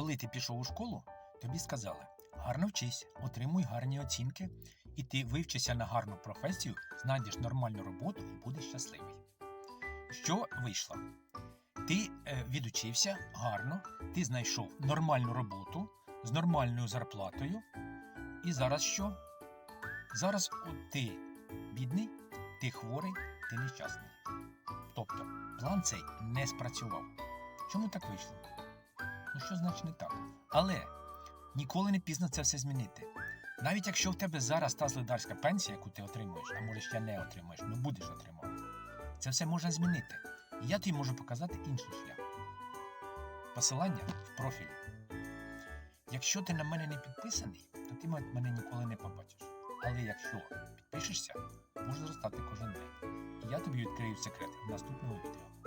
коли ти пішов у школу, тобі сказали: гарно вчись, отримуй гарні оцінки, і ти вивчишся на гарну професію, знайдеш нормальну роботу і будеш щасливий. Що вийшло? Ти е, відучився гарно, ти знайшов нормальну роботу з нормальною зарплатою. І зараз що? Зараз от ти бідний, ти хворий, ти нещасний. Тобто план цей не спрацював. Чому так вийшло? Що значить не так? Але ніколи не пізно це все змінити. Навіть якщо в тебе зараз та злидарська пенсія, яку ти отримуєш, а може ще не отримуєш, ну будеш отримувати, це все можна змінити. І я тобі можу показати інший шлях. Посилання в профілі. Якщо ти на мене не підписаний, то ти мене ніколи не побачиш. Але якщо підпишешся, можеш зростати кожен день. І я тобі відкрию секрет в наступному відео.